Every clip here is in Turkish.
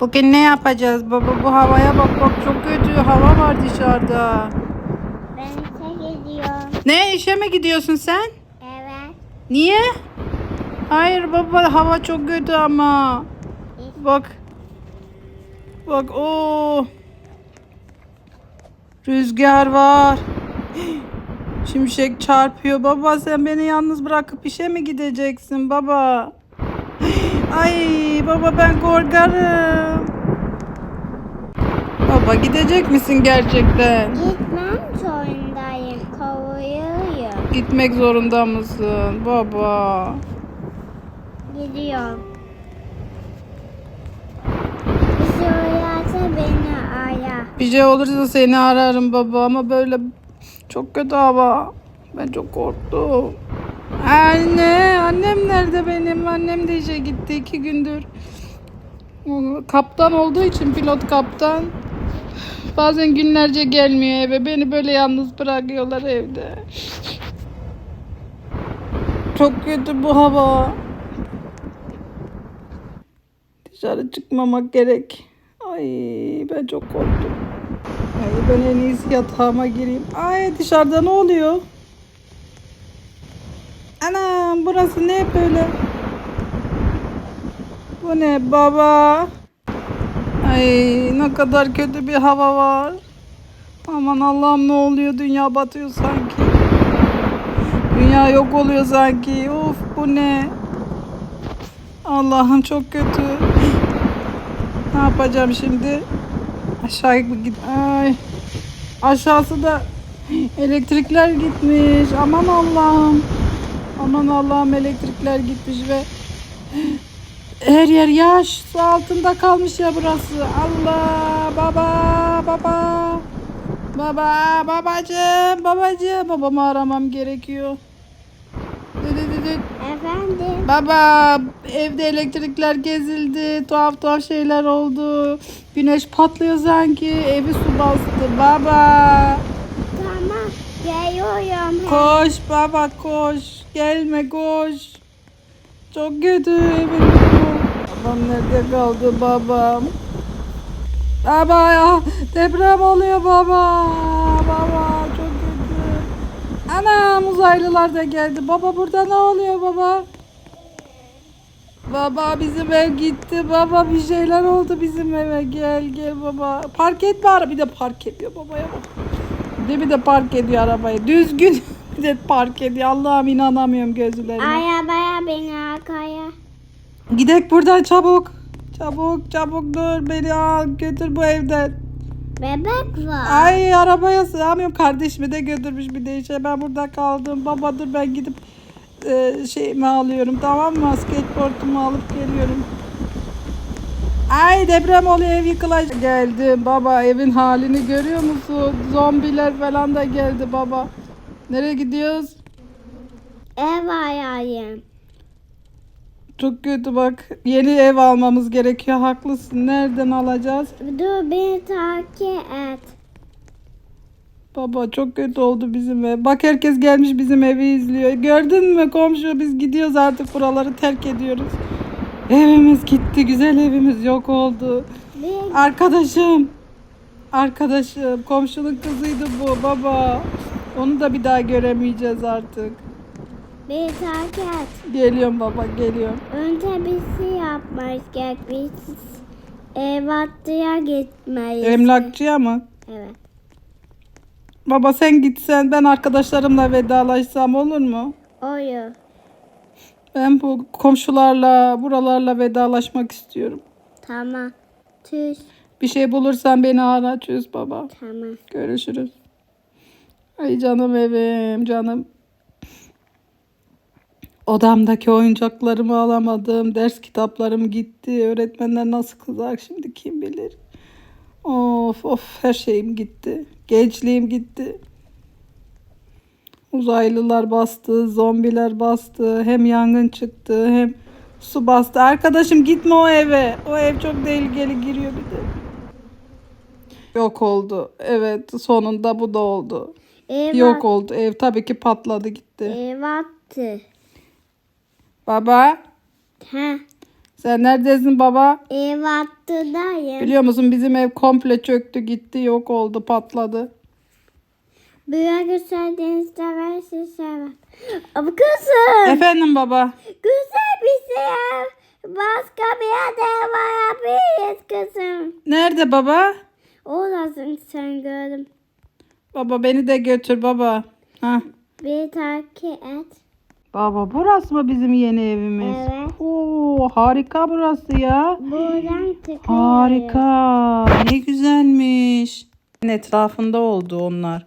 Bugün ne yapacağız baba? Bu havaya bak bak çok kötü hava var dışarıda. Ben işe gidiyorum. Ne işe mi gidiyorsun sen? Evet. Niye? Hayır baba hava çok kötü ama. Bak. Bak o. Rüzgar var. Şimşek çarpıyor. Baba sen beni yalnız bırakıp işe mi gideceksin baba? Ay baba ben korkarım. Baba gidecek misin gerçekten? Gitmem zorundayım. Kovuyorum. Gitmek zorunda mısın baba? Gidiyorum. Bir şey olursa beni ara. Bir şey olursa seni ararım baba ama böyle çok kötü hava. Ben çok korktum. Anne, annem nerede benim? Annem de işe gitti iki gündür. Kaptan olduğu için pilot kaptan. Bazen günlerce gelmiyor eve. Beni böyle yalnız bırakıyorlar evde. Çok kötü bu hava. Dışarı çıkmamak gerek. Ay ben çok korktum. Ay ben en iyisi yatağıma gireyim. Ay dışarıda ne oluyor? Anam burası ne böyle? Bu ne baba? Ay ne kadar kötü bir hava var. Aman Allah'ım ne oluyor? Dünya batıyor sanki. Dünya yok oluyor sanki. Of bu ne? Allah'ım çok kötü. Ne yapacağım şimdi? Aşağı mı git? Ay. Aşağısı da elektrikler gitmiş. Aman Allah'ım. Aman Allah'ım elektrikler gitmiş ve her yer yaş. Su altında kalmış ya burası. Allah baba baba. Baba babacığım babacığım. Babamı aramam gerekiyor. Efendim. Baba evde elektrikler gezildi. Tuhaf tuhaf şeyler oldu. Güneş patlıyor sanki. Evi su bastı. Baba. Tamam. Geliyorum. Koş baba koş. Gelme koş. Çok kötü. Babam nerede kaldı babam? Baba ya deprem oluyor baba. Baba çok kötü. Anam uzaylılar da geldi. Baba burada ne oluyor baba? Baba bizim ev gitti. Baba bir şeyler oldu bizim eve. Gel gel baba. Park etme ara. Bir de park ediyor babaya bak. Bir de park ediyor arabayı. Düzgün de park ediyor. Allah'ım inanamıyorum gözlerime. Arabaya beni arkaya. Gidek buradan çabuk. Çabuk çabuk dur beni al götür bu evden. Bebek var. Ay arabaya sığamıyorum. Kardeşimi de götürmüş bir de işe. Ben burada kaldım. Baba dur ben gidip e, şeyimi alıyorum tamam mı? Skateboardumu alıp geliyorum. Ay deprem oluyor ev yıkılacak. Geldim baba evin halini görüyor musun? Zombiler falan da geldi baba. Nereye gidiyoruz? Ev arayayım. Çok kötü bak. Yeni ev almamız gerekiyor. Haklısın. Nereden alacağız? Dur beni takip et. Baba çok kötü oldu bizim ev. Bak herkes gelmiş bizim evi izliyor. Gördün mü komşu biz gidiyoruz artık buraları terk ediyoruz. Evimiz gitti. Güzel evimiz yok oldu. Arkadaşım. Arkadaşım. Komşunun kızıydı bu baba. Onu da bir daha göremeyeceğiz artık. beni takip et. Geliyorum baba geliyorum. Önce bir şey yapmak gerek. Biz evlatlıya gitmeyiz. Emlakçıya mı? Evet. Baba sen gitsen ben arkadaşlarımla vedalaşsam olur mu? Oyu. Ben bu komşularla, buralarla vedalaşmak istiyorum. Tamam. Tüs. Bir şey bulursan beni ara çöz baba. Tamam. Görüşürüz. Ay canım evim, canım. Odamdaki oyuncaklarımı alamadım. Ders kitaplarım gitti. Öğretmenler nasıl kızar şimdi kim bilir. Of of her şeyim gitti. Gençliğim gitti. Uzaylılar bastı, zombiler bastı. Hem yangın çıktı hem su bastı. Arkadaşım gitme o eve. O ev çok tehlikeli giriyor bir de. Yok oldu. Evet sonunda bu da oldu. Ev Yok oldu. Ev tabii ki patladı gitti. Evattı. Baba Ha. Sen neredesin baba? Ev attıdayım. Biliyor musun bizim ev komple çöktü gitti yok oldu patladı. Büyük gösterdiğiniz seversin sever. Ama kızım. Efendim baba. Güzel bir şey. Başka bir yerde varabiliriz kızım. Nerede baba? Olasın sen gördüm. Baba beni de götür baba. Ha. Bir takip et. Baba burası mı bizim yeni evimiz? Evet. Oo harika burası ya. Buradan tıklayalım. Harika. Ne güzelmiş. Etrafında oldu onlar.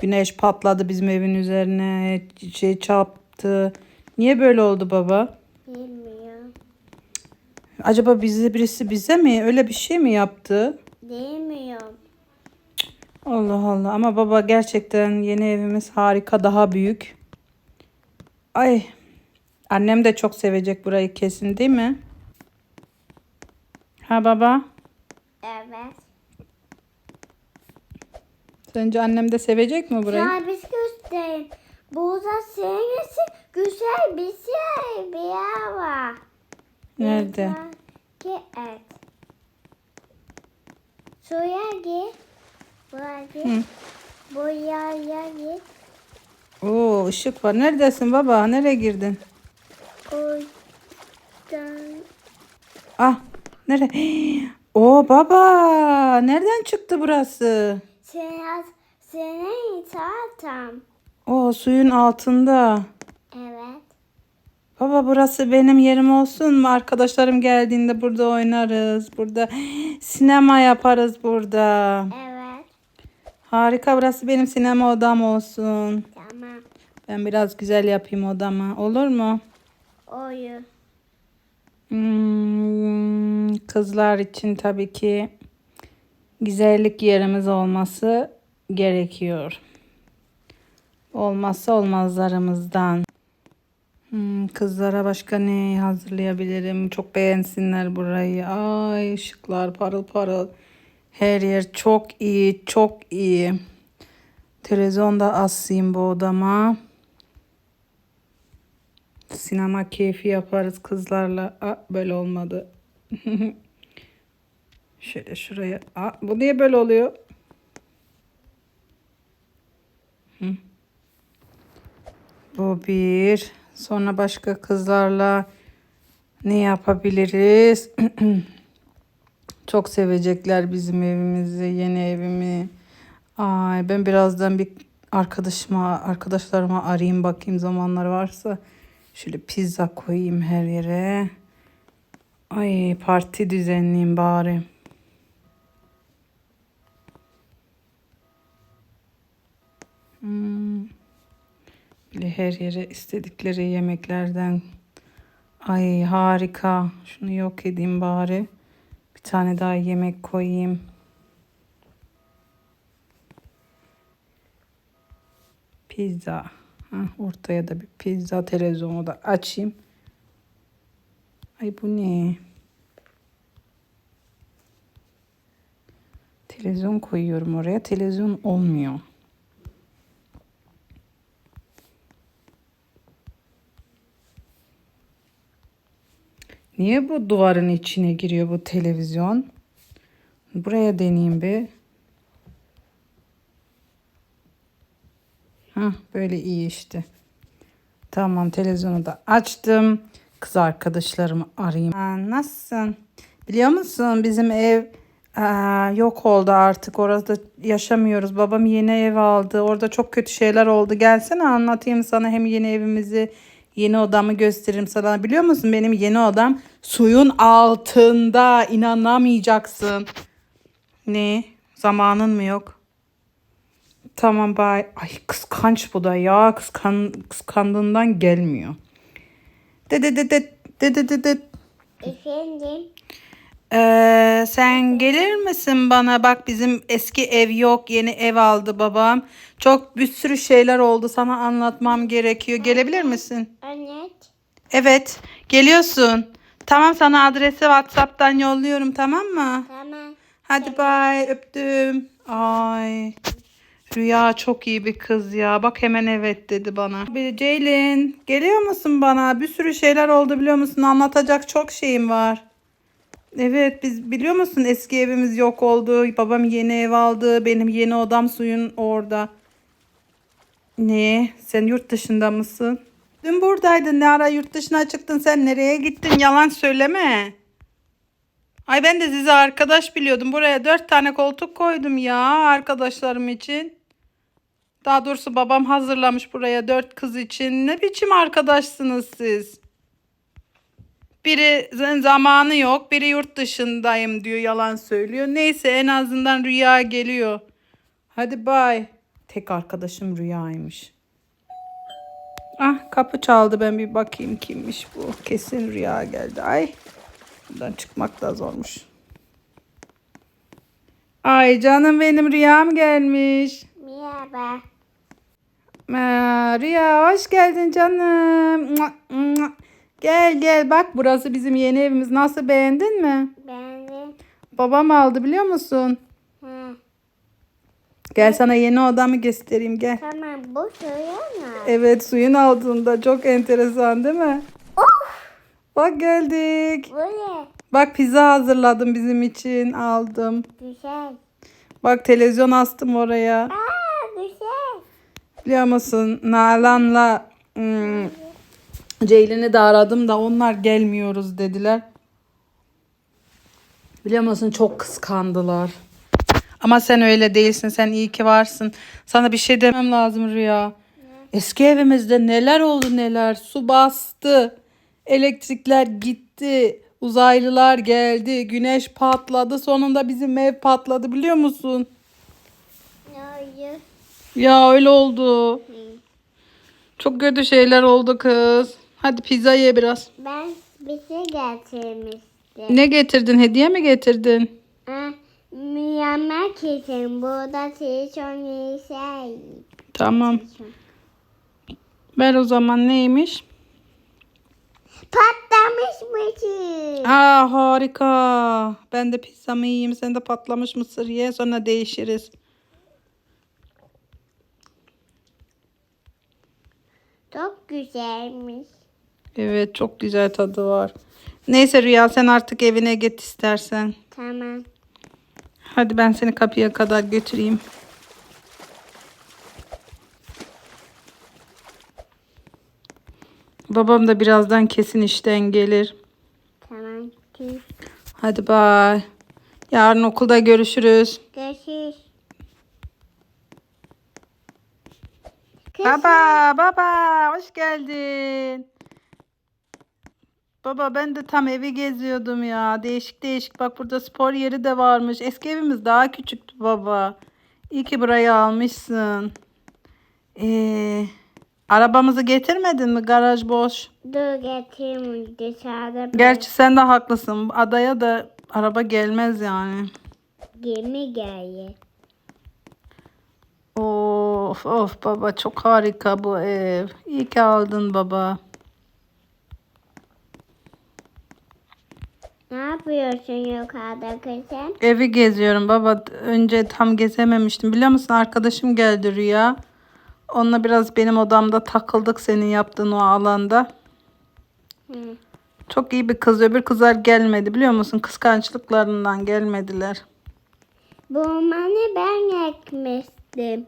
Güneş patladı bizim evin üzerine. Şey çarptı. Niye böyle oldu baba? Bilmiyorum. Acaba bizi birisi bize mi öyle bir şey mi yaptı? Bilmiyorum. Allah Allah ama baba gerçekten yeni evimiz harika daha büyük. Ay annem de çok sevecek burayı kesin değil mi? Ha baba Evet. sence annem de sevecek mi burayı? Sana şey göstereyim. Burada için güzel bir şey bir yer var. Nerede? Takip et. Şuraya git. Buraya git. Hı. Buraya git. Oo ışık var. Neredesin baba? Nereye girdin? Oradan. Ah nere? Oo baba nereden çıktı burası? Sen, senin tatam. Oo suyun altında. Evet. Baba burası benim yerim olsun mu? Arkadaşlarım geldiğinde burada oynarız. Burada sinema yaparız burada. Evet. Harika burası benim sinema odam olsun. Tamam. Ben biraz güzel yapayım odamı. Olur mu? Oyu. Hmm, kızlar için tabii ki güzellik yerimiz olması gerekiyor. Olmazsa olmazlarımızdan. Hmm, kızlara başka ne hazırlayabilirim? Çok beğensinler burayı. Ay ışıklar parıl parıl. Her yer çok iyi, çok iyi. Televizyonda asayım bu odama. Sinema keyfi yaparız kızlarla. Aa, böyle olmadı. Şöyle şuraya. Aa, bu niye böyle oluyor? Bu bir. Sonra başka kızlarla ne yapabiliriz? Çok sevecekler bizim evimizi, yeni evimi. Ay ben birazdan bir arkadaşıma, arkadaşlarıma arayayım bakayım zamanları varsa. Şöyle pizza koyayım her yere. Ay parti düzenleyeyim bari. Hmm. Böyle her yere istedikleri yemeklerden. Ay harika. Şunu yok edeyim bari. Bir tane daha yemek koyayım. Pizza. Hah, ortaya da bir pizza televizyonu da açayım. Ay bu ne? Televizyon koyuyorum oraya. Televizyon olmuyor. Niye bu duvarın içine giriyor bu televizyon? Buraya deneyeyim bir. Hah, böyle iyi işte. Tamam televizyonu da açtım. Kız arkadaşlarımı arayayım. Aa, nasılsın? Biliyor musun bizim ev aa, yok oldu artık. Orada yaşamıyoruz. Babam yeni ev aldı. Orada çok kötü şeyler oldu. Gelsene anlatayım sana hem yeni evimizi yeni odamı gösteririm sana. Biliyor musun benim yeni odam suyun altında. İnanamayacaksın. Ne? Zamanın mı yok? Tamam bay. Ay kıskanç bu da ya. Kıskan, kıskandığından gelmiyor. De de de de de de de de. Efendim. Ee, sen gelir misin bana? Bak bizim eski ev yok. Yeni ev aldı babam. Çok bir sürü şeyler oldu. Sana anlatmam gerekiyor. Gelebilir misin? Anne. Evet. Geliyorsun. Tamam sana adresi WhatsApp'tan yolluyorum tamam mı? Tamam. Hadi bay öptüm. Ay. Rüya çok iyi bir kız ya. Bak hemen evet dedi bana. Ceylin geliyor musun bana? Bir sürü şeyler oldu biliyor musun? Anlatacak çok şeyim var. Evet biz biliyor musun eski evimiz yok oldu. Babam yeni ev aldı. Benim yeni odam suyun orada. Ne? Sen yurt dışında mısın? Dün buradaydın. Ne ara yurt dışına çıktın? Sen nereye gittin? Yalan söyleme. Ay ben de sizi arkadaş biliyordum. Buraya dört tane koltuk koydum ya arkadaşlarım için. Daha doğrusu babam hazırlamış buraya dört kız için. Ne biçim arkadaşsınız siz? Biri z- zamanı yok, biri yurt dışındayım diyor, yalan söylüyor. Neyse en azından Rüya geliyor. Hadi bay. Tek arkadaşım Rüya'ymış. Ah kapı çaldı ben bir bakayım kimmiş bu. Kesin Rüya geldi. Ay buradan çıkmak da zormuş. Ay canım benim Rüyam gelmiş. Merhaba. Aa, Rüya hoş geldin canım. Gel gel bak burası bizim yeni evimiz. Nasıl beğendin mi? Benim. Babam aldı biliyor musun? Ha. Gel sana yeni odamı göstereyim gel. Tamam bu söyleme. Evet suyun altında çok enteresan değil mi? Of. Bak geldik. Bu ne? Bak pizza hazırladım bizim için aldım. Güzel. Bak televizyon astım oraya. Aa güzel. Biliyor musun Nalan'la hmm, Ceylin'i de aradım da onlar gelmiyoruz dediler. Biliyor musun çok kıskandılar. Ama sen öyle değilsin. Sen iyi ki varsın. Sana bir şey demem lazım Rüya. Eski evimizde neler oldu neler. Su bastı. Elektrikler gitti. Uzaylılar geldi. Güneş patladı. Sonunda bizim ev patladı biliyor musun? Hayır. Ya öyle oldu. Çok kötü şeyler oldu kız. Hadi pizza ye biraz. Ben bir şey getirmiştim. Ne getirdin? Hediye mi getirdin? Ha, Mükemmel kesin. Burada iyi şey. Tamam. Ver o zaman neymiş? Patlamış mısır. Aa harika. Ben de pizzamı yiyeyim. Sen de patlamış mısır ye. Sonra değişiriz. Çok güzelmiş. Evet çok güzel tadı var. Neyse Rüya sen artık evine git istersen. Tamam. Hadi ben seni kapıya kadar götüreyim. Babam da birazdan kesin işten gelir. Tamam. Hadi bay. Yarın okulda görüşürüz. Görüşürüz. Baba, baba, hoş geldin. Baba ben de tam evi geziyordum ya. Değişik değişik. Bak burada spor yeri de varmış. Eski evimiz daha küçüktü baba. İyi ki burayı almışsın. Ee, arabamızı getirmedin mi? Garaj boş. Dur getireyim dışarıda. Gerçi sen de haklısın. Adaya da araba gelmez yani. Gemi geldi. Of of baba çok harika bu ev. İyi ki aldın baba. Yapıyorsun yukarıda kızım? Evi geziyorum baba. Önce tam gezememiştim. Biliyor musun arkadaşım geldi Rüya. Onunla biraz benim odamda takıldık senin yaptığın o alanda. Hı. Çok iyi bir kız. Öbür kızlar gelmedi biliyor musun? Kıskançlıklarından gelmediler. Bu manı ben ekmiştim.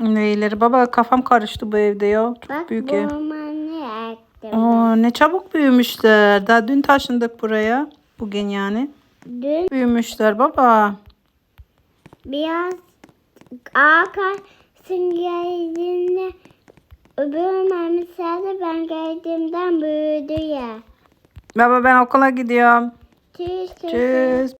Neyleri? Baba kafam karıştı bu evde ya. Çok Bak büyük bu ev. Ektim. Aa, ne çabuk büyümüşler. Daha dün taşındık buraya. Bugün yani. Dün Büyümüşler baba. biraz arkasın geldiğinde öbür mamışlarda ben geldiğimden büyüdü ya. Baba ben okula gidiyorum. Tüh. Tschüss.